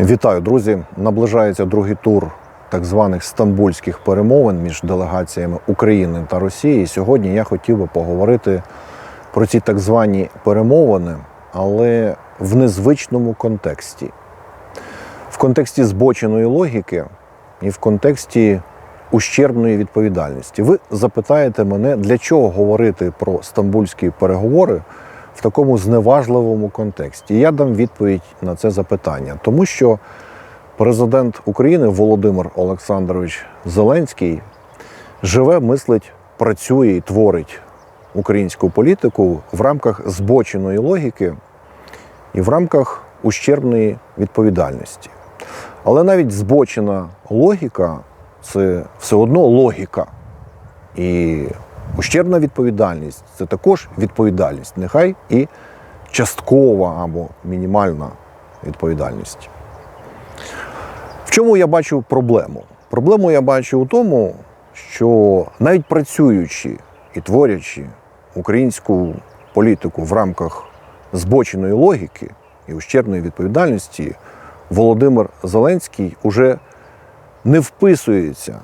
Вітаю, друзі! Наближається другий тур так званих стамбульських перемовин між делегаціями України та Росії. Сьогодні я хотів би поговорити про ці так звані перемовини, але в незвичному контексті. В контексті збоченої логіки і в контексті ущербної відповідальності. Ви запитаєте мене, для чого говорити про стамбульські переговори в такому зневажливому контексті. Я дам відповідь на це запитання, тому що президент України Володимир Олександрович Зеленський живе, мислить, працює і творить українську політику в рамках збоченої логіки і в рамках ущербної відповідальності. Але навіть збочена логіка це все одно логіка. І ущербна відповідальність це також відповідальність, нехай і часткова або мінімальна відповідальність. В чому я бачу проблему? Проблему я бачу у тому, що навіть працюючи і творячи українську політику в рамках збоченої логіки і ущербної відповідальності, Володимир Зеленський уже не вписується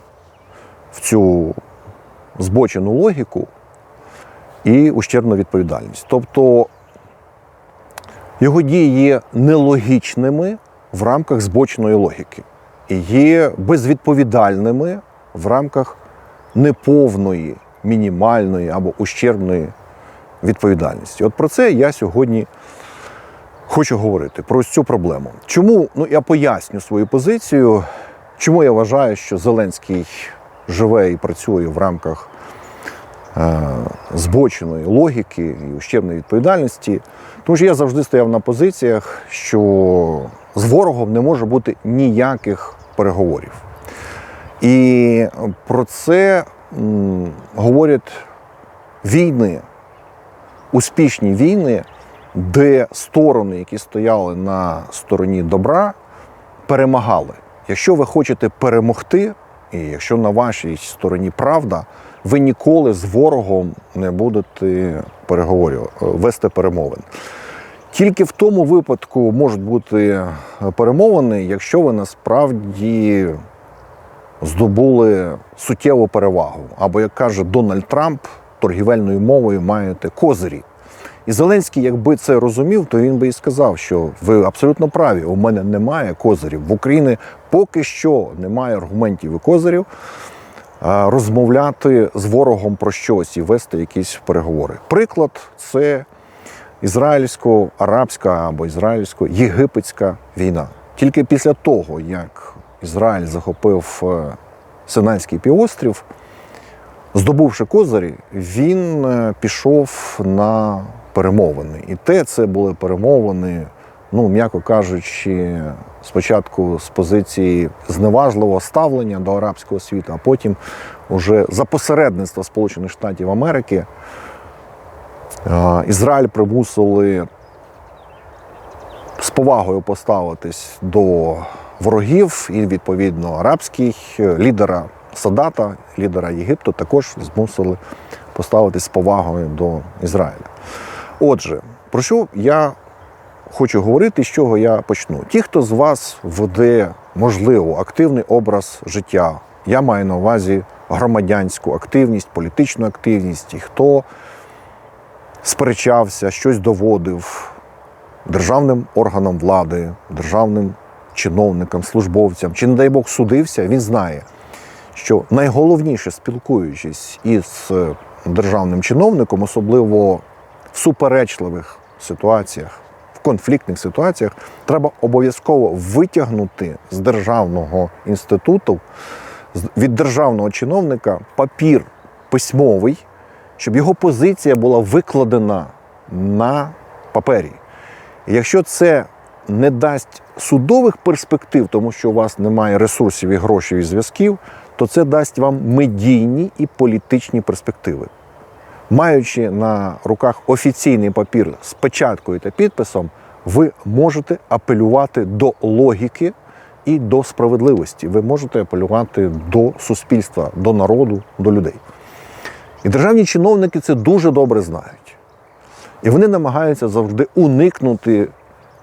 в цю збочену логіку і ущербну відповідальність. Тобто його дії є нелогічними в рамках збоченої логіки і є безвідповідальними в рамках неповної, мінімальної або ущербної відповідальності. От про це я сьогодні хочу говорити, про цю проблему. Чому? Ну, я поясню свою позицію, чому я вважаю, що Зеленський живе і працює в рамках е, збоченої логіки і ущербної відповідальності. Тому що я завжди стояв на позиціях, що з ворогом не може бути ніяких переговорів. І про це говорять війни, успішні війни, де сторони, які стояли на стороні добра, перемагали. Якщо ви хочете перемогти, і якщо на вашій стороні правда, ви ніколи з ворогом не будете переговорів, вести перемовин. Тільки в тому випадку можуть бути перемовини, якщо ви насправді здобули суттєву перевагу. Або, як каже Дональд Трамп, торгівельною мовою маєте козирі. І Зеленський, якби це розумів, то він би і сказав, що ви абсолютно праві, у мене немає козирів. В Україні поки що немає аргументів і козирів розмовляти з ворогом про щось і вести якісь переговори. Приклад це ізраїльсько-арабська або ізраїльсько-єгипетська війна. Тільки після того, як Ізраїль захопив е, Синайський півострів, здобувши козирі, він е, пішов на перемовини. І те це були перемовини, ну, м'яко кажучи, спочатку з позиції зневажливого ставлення до арабського світу, а потім уже за посередництва Сполучених Штатів Америки е, Ізраїль примусили з повагою поставитись до ворогів, і відповідно арабських лідера Садата, лідера Єгипту, також змусили поставитись з повагою до Ізраїля. Отже, про що я хочу говорити, з чого я почну? Ті, хто з вас веде, можливо, активний образ життя, я маю на увазі громадянську активність, політичну активність, і хто сперечався, щось доводив державним органам влади, державним чиновникам, службовцям, чи, не дай Бог, судився, він знає, що найголовніше спілкуючись із державним чиновником, особливо в суперечливих ситуаціях, в конфліктних ситуаціях, треба обов'язково витягнути з державного інституту, від державного чиновника папір письмовий, щоб його позиція була викладена на папері. Якщо це не дасть судових перспектив, тому що у вас немає ресурсів і грошей і зв'язків, то це дасть вам медійні і політичні перспективи. Маючи на руках офіційний папір з печаткою та підписом, ви можете апелювати до логіки і до справедливості. Ви можете апелювати до суспільства, до народу, до людей. І державні чиновники це дуже добре знають. І вони намагаються завжди уникнути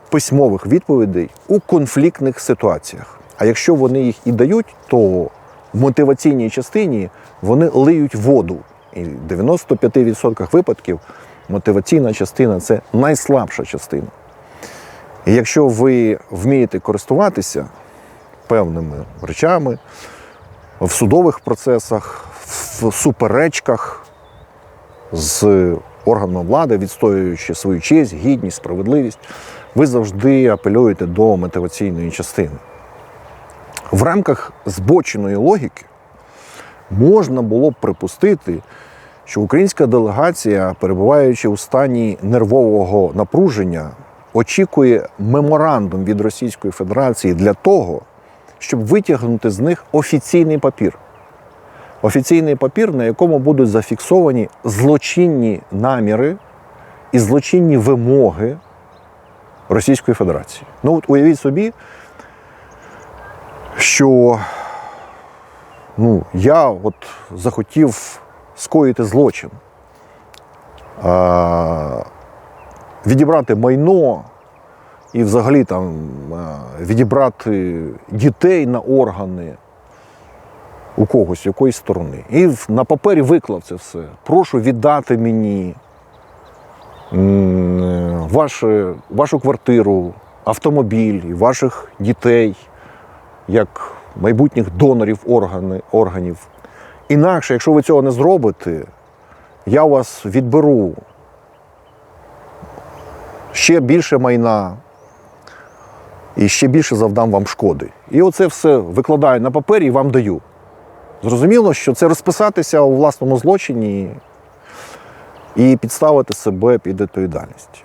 письмових відповідей у конфліктних ситуаціях. А якщо вони їх і дають, то в мотиваційній частині вони лиють воду. І в 95% випадків мотиваційна частина це найслабша частина. І якщо ви вмієте користуватися певними речами в судових процесах, в суперечках з органами влади, відстоюючи свою честь, гідність, справедливість, ви завжди апелюєте до мотиваційної частини. В рамках збоченої логіки можна було б припустити, що українська делегація, перебуваючи у стані нервового напруження, очікує меморандум від Російської Федерації для того, щоб витягнути з них офіційний папір. Офіційний папір, на якому будуть зафіксовані злочинні наміри і злочинні вимоги Російської Федерації. Ну от уявіть собі, що ну, я от захотів скоїти злочин, відібрати майно і взагалі там відібрати дітей на органи у когось, якоїсь сторони. І на папері виклав це все. Прошу віддати мені м, ваше, вашу квартиру, автомобіль, ваших дітей як майбутніх донорів органи, органів. Інакше, якщо ви цього не зробите, я у вас відберу ще більше майна і ще більше завдам вам шкоди. І оце все викладаю на папері і вам даю. Зрозуміло, що це розписатися у власному злочині і підставити себе під відповідальність.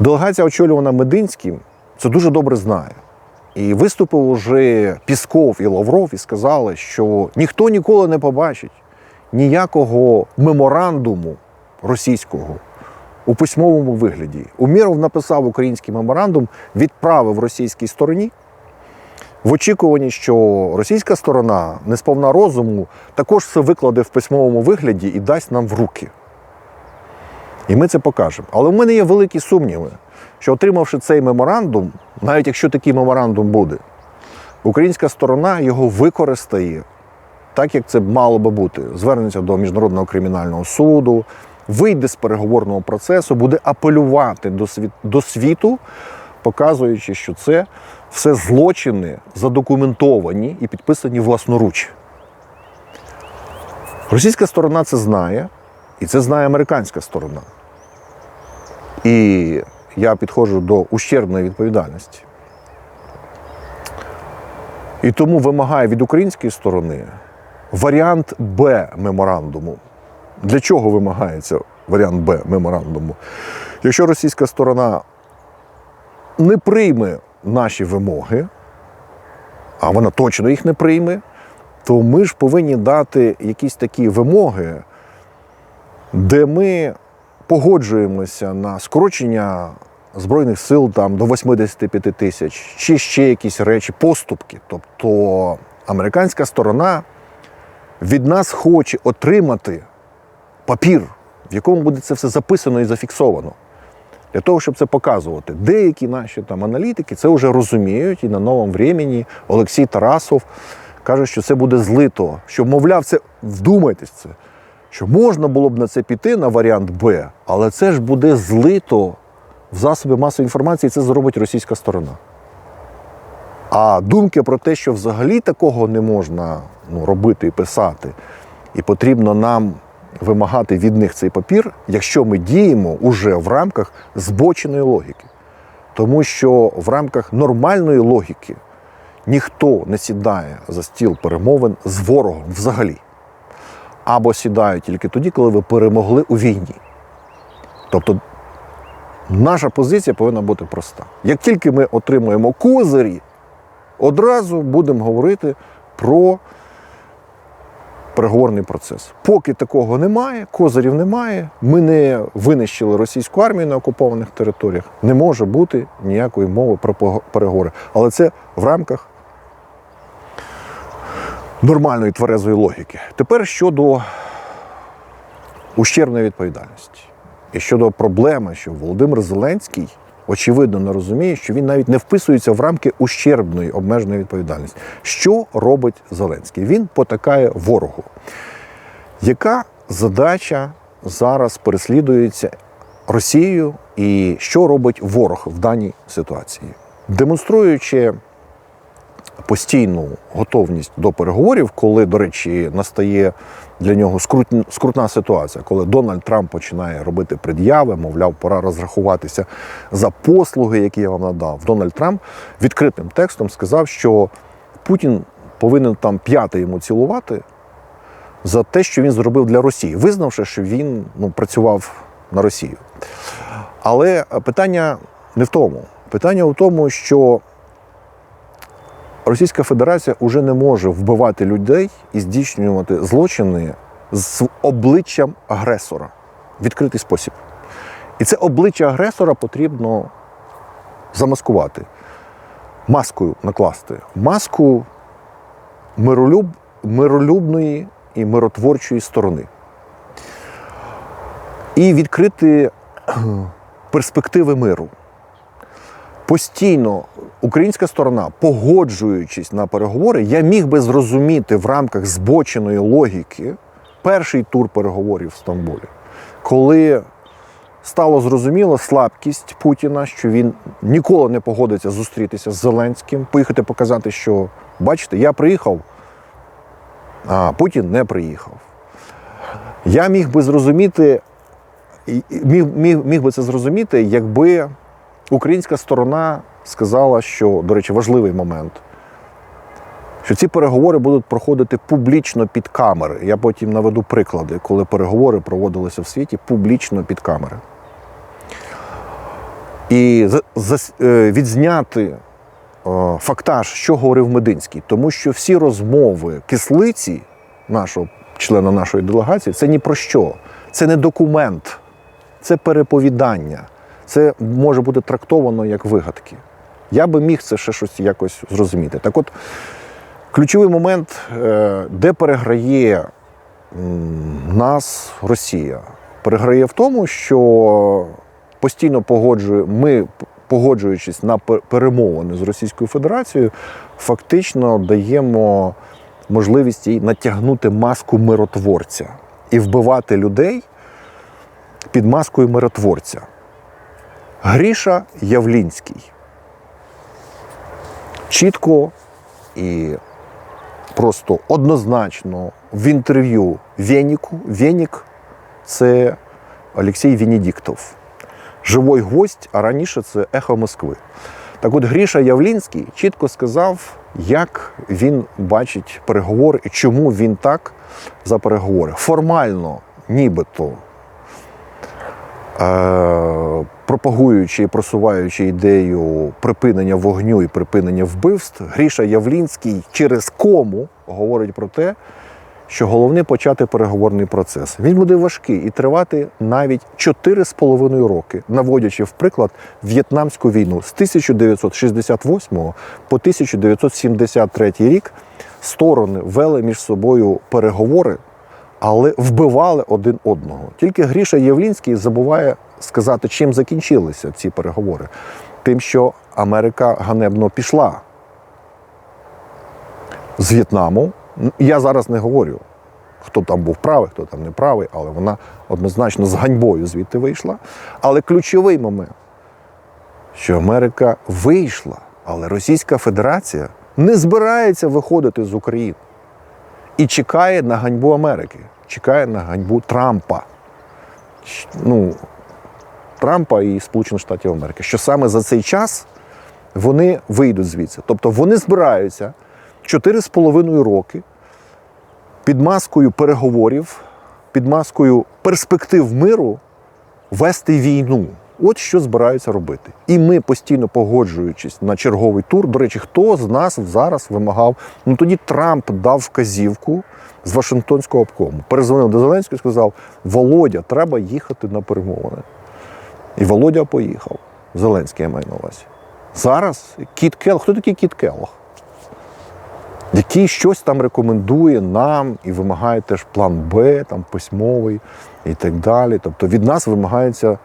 Делегація, очолювана Мединським, це дуже добре знає. І виступив уже Пісков і Лавров і сказали, що ніхто ніколи не побачить ніякого меморандуму російського у письмовому вигляді. Уміров написав український меморандум, відправив російській стороні в очікуванні, що російська сторона, не сповна розуму, також все викладе в письмовому вигляді і дасть нам в руки. І ми це покажемо. Але в мене є великі сумніви, що отримавши цей меморандум, навіть якщо такий меморандум буде, українська сторона його використає так, як це мало би бути. Звернеться до Міжнародного кримінального суду, вийде з переговорного процесу, буде апелювати до, світ, до світу, показуючи, що це все злочини задокументовані і підписані власноруч. Російська сторона це знає, і це знає американська сторона. І я підходжу до ущербної відповідальності. І тому вимагаю від української сторони варіант Б меморандуму. Для чого вимагається варіант Б меморандуму? Якщо російська сторона не прийме наші вимоги, а вона точно їх не прийме, то ми ж повинні дати якісь такі вимоги, де ми погоджуємося на скорочення Збройних сил там, до 85 тисяч, чи ще якісь речі, поступки. Тобто американська сторона від нас хоче отримати папір, в якому буде це все записано і зафіксовано. Для того, щоб це показувати. Деякі наші там аналітики це вже розуміють, і на новому времені Олексій Тарасов каже, що це буде злито. Що, мовляв, це вдумайтесь це, що можна було б на це піти на варіант Б, але це ж буде злито в засоби масової інформації, і це зробить російська сторона. А думки про те, що взагалі такого не можна ну, робити і писати, і потрібно нам вимагати від них цей папір, якщо ми діємо уже в рамках збоченої логіки. Тому що в рамках нормальної логіки ніхто не сідає за стіл перемовин з ворогом взагалі. Або сідають тільки тоді, коли ви перемогли у війні. Тобто наша позиція повинна бути проста. Як тільки ми отримуємо козирі, одразу будемо говорити про переговорний процес. Поки такого немає, козирів немає, ми не винищили російську армію на окупованих територіях, не може бути ніякої мови про переговори. Але це в рамках нормальної тверезої логіки. Тепер щодо ущербної відповідальності. І щодо проблеми, що Володимир Зеленський очевидно не розуміє, що він навіть не вписується в рамки ущербної обмеженої відповідальності. Що робить Зеленський? Він потакає ворогу. Яка задача зараз переслідується Росією, і що робить ворог в даній ситуації? Демонструючи постійну готовність до переговорів, коли, до речі, настає для нього скрутн- скрутна ситуація, коли Дональд Трамп починає робити пред'яви, мовляв, пора розрахуватися за послуги, які я вам надав. Дональд Трамп відкритим текстом сказав, що Путін повинен там п'яти йому цілувати за те, що він зробив для Росії, визнавши, що він ну, працював на Росію. Але питання не в тому. Питання в тому, що Російська Федерація вже не може вбивати людей і здійснювати злочини з обличчям агресора в відкритий спосіб. І це обличчя агресора потрібно замаскувати, маскою накласти. Маску миролюб, миролюбної і миротворчої сторони. І відкрити перспективи миру. Постійно українська сторона, погоджуючись на переговори, я міг би зрозуміти в рамках збоченої логіки перший тур переговорів в Стамбулі, коли стало зрозуміло слабкість Путіна, що він ніколи не погодиться зустрітися з Зеленським, поїхати показати, що бачите, я приїхав, а Путін не приїхав. Я міг би зрозуміти, міг, міг, міг би це зрозуміти, якби українська сторона сказала, що, до речі, важливий момент, що ці переговори будуть проходити публічно під камери. Я потім наведу приклади, коли переговори проводилися в світі публічно під камери. І е, відзняти е, фактаж, що говорив Мединський, тому що всі розмови кислиці нашого члена нашої делегації це ні про що. Це не документ, це переповідання. Це може бути трактовано як вигадки. Я би міг це ще щось якось зрозуміти. Так от, ключовий момент, е, де переграє нас Росія, переграє в тому, що постійно погоджує, ми, погоджуючись на перемовини з Російською Федерацією, фактично даємо можливість їй натягнути маску миротворця і вбивати людей під маскою миротворця. Гріша Явлінський. Чітко і просто однозначно в інтерв'ю Веніку. Венік це Олексій Венедіктов. Живой гость, а раніше це ехо Москви. Так от Гріша Явлінський чітко сказав, як він бачить переговори і чому він так за переговори. Формально, нібито пропагуючи і просуваючи ідею припинення вогню і припинення вбивств, Гріша Явлінський через кому говорить про те, що головне почати переговорний процес. Він буде важкий і тривати навіть 4,5 роки, наводячи в приклад В'єтнамську війну з 1968 по 1973 рік. Сторони вели між собою переговори, але вбивали один одного. Тільки Гріша Євлінський забуває сказати, чим закінчилися ці переговори. Тим, що Америка ганебно пішла з В'єтнаму. Я зараз не говорю, хто там був правий, хто там не правий, але вона однозначно з ганьбою звідти вийшла. Але ключовий момент, що Америка вийшла, але Російська Федерація не збирається виходити з України і чекає на ганьбу Америки, чекає на ганьбу Трампа. Ну, Трампа і Сполучених Штатів Америки, що саме за цей час вони вийдуть звідси. Тобто вони збираються 4,5 роки під маскою переговорів, під маскою перспектив миру вести війну. От що збираються робити. І ми постійно погоджуючись на черговий тур. До речі, хто з нас зараз вимагав? Ну тоді Трамп дав вказівку з Вашингтонського обкому. Перезвонив до Зеленського і сказав: Володя, треба їхати на перемовини. І Володя поїхав. Зеленський я маю на увазі. Зараз Кіт Келлог. Хто такий Кіт Келлог? Який щось там рекомендує нам і вимагає теж план Б, там письмовий і так далі. Тобто від нас вимагається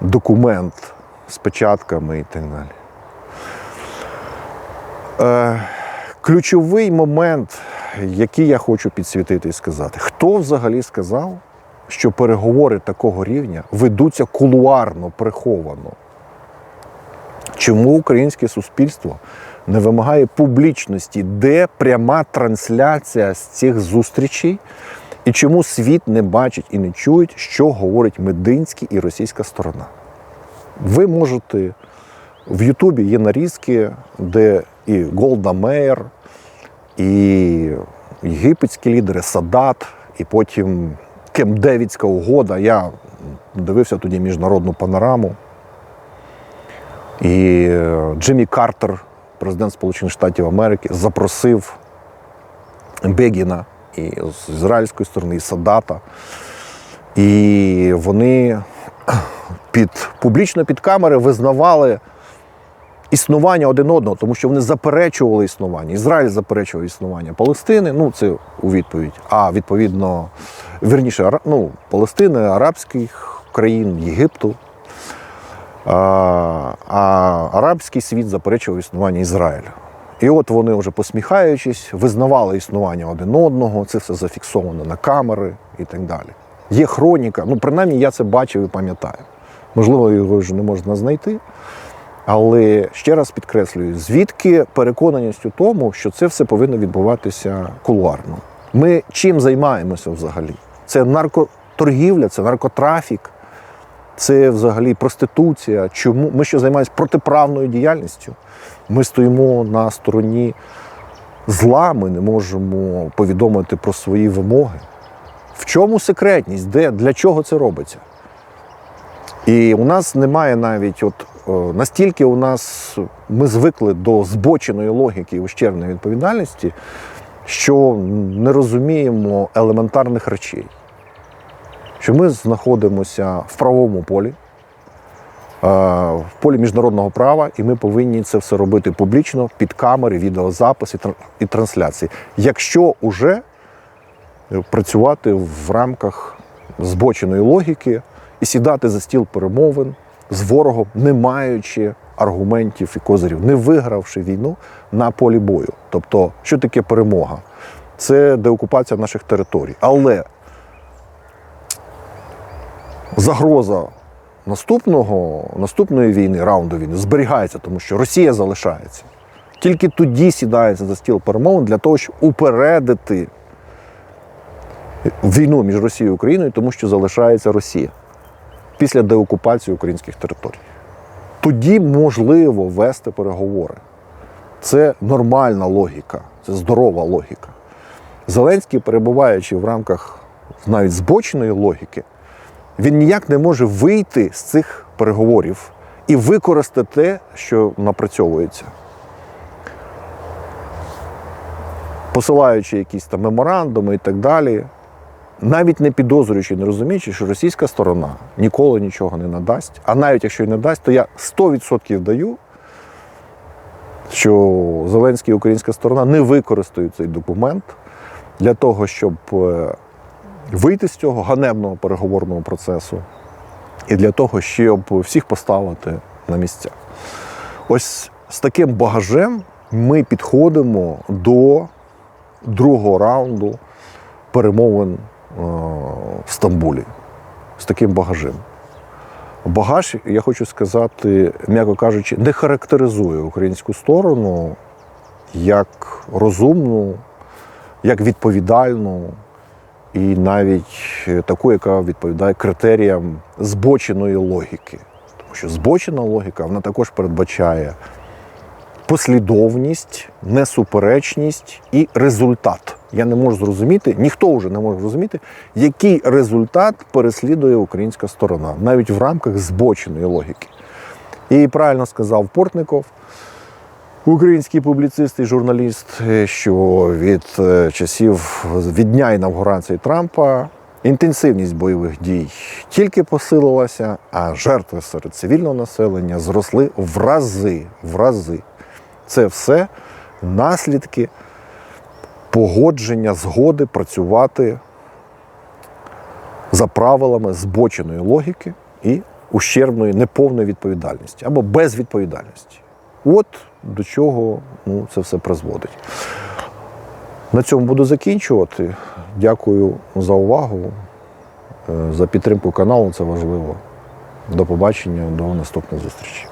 документ з печатками і так далі. Е, ключовий момент, який я хочу підсвітити і сказати, хто взагалі сказав, що переговори такого рівня ведуться кулуарно, приховано? Чому українське суспільство не вимагає публічності, де пряма трансляція з цих зустрічей, і чому світ не бачить і не чує, що говорить Мединський і російська сторона? Ви можете в Ютубі є нарізки, де і Голда Меєр, і єгипетські лідери, Садат, і потім Кемдевідська угода. Я дивився тоді міжнародну панораму. І е, Джиммі Картер, президент Сполучених Штатів Америки, запросив Бегіна і з ізраїльської сторони, і Садата. І вони під, публічно під камери визнавали існування один одного, тому що вони заперечували існування. Ізраїль заперечував існування Палестини, ну це у відповідь. А відповідно, вірніше, ну, Палестини, арабських країн, Єгипту. А, а арабський світ заперечував існування Ізраїля. І от вони вже посміхаючись, визнавали існування один одного, це все зафіксовано на камери і так далі. Є хроніка, ну принаймні я це бачив і пам'ятаю. Можливо, його вже не можна знайти. Але ще раз підкреслюю, звідки переконаність у тому, що це все повинно відбуватися кулуарно. Ми чим займаємося взагалі? Це наркоторгівля, це наркотрафік, це взагалі проституція. Чому ми що займаємося протиправною діяльністю? Ми стоїмо на стороні зла, ми не можемо повідомити про свої вимоги. В чому секретність? Де, для чого це робиться? І у нас немає навіть, от е, настільки у нас ми звикли до збоченої логіки і ущербної відповідальності, що не розуміємо елементарних речей. Що ми знаходимося в правовому полі, е, в полі міжнародного права, і ми повинні це все робити публічно під камери, відеозапис і трансляції. Якщо уже працювати в рамках збоченої логіки і сідати за стіл перемовин з ворогом, не маючи аргументів і козирів, не вигравши війну на полі бою. Тобто, що таке перемога? Це деокупація наших територій. Але загроза наступного, наступної війни, раунду війни, зберігається, тому що Росія залишається. Тільки тоді сідається за стіл перемовин для того, щоб упередити війну між Росією і Україною, тому що залишається Росія після деокупації українських територій. Тоді можливо вести переговори. Це нормальна логіка, це здорова логіка. Зеленський, перебуваючи в рамках навіть збоченої логіки, він ніяк не може вийти з цих переговорів і використати те, що напрацьовується. Посилаючи якісь там меморандуми і так далі, навіть не підозрюючи, не розуміючи, що російська сторона ніколи нічого не надасть. А навіть якщо й не дасть, то я 100% даю, що Зеленський і українська сторона не використають цей документ для того, щоб е, вийти з цього ганебного переговорного процесу і для того, щоб всіх поставити на місця. Ось з таким багажем ми підходимо до другого раунду перемовин е, в Стамбулі з таким багажем. Багаж, я хочу сказати, м'яко кажучи, не характеризує українську сторону як розумну, як відповідальну і навіть таку, яка відповідає критеріям збоченої логіки. Тому що збочена логіка вона також передбачає послідовність, несуперечність і результат. Я не можу зрозуміти, ніхто вже не може зрозуміти, який результат переслідує українська сторона, навіть в рамках збоченої логіки. І правильно сказав Портников, український публіцист і журналіст, що від е, часів від дня інавгурації Трампа інтенсивність бойових дій тільки посилилася, а жертви серед цивільного населення зросли в рази, в рази. Це все наслідки погодження, згоди працювати за правилами збоченої логіки і ущербної, неповної відповідальності або безвідповідальності. От до чого ну, це все призводить. На цьому буду закінчувати. Дякую за увагу, е, за підтримку каналу. Це важливо. До побачення, до наступних зустрічей.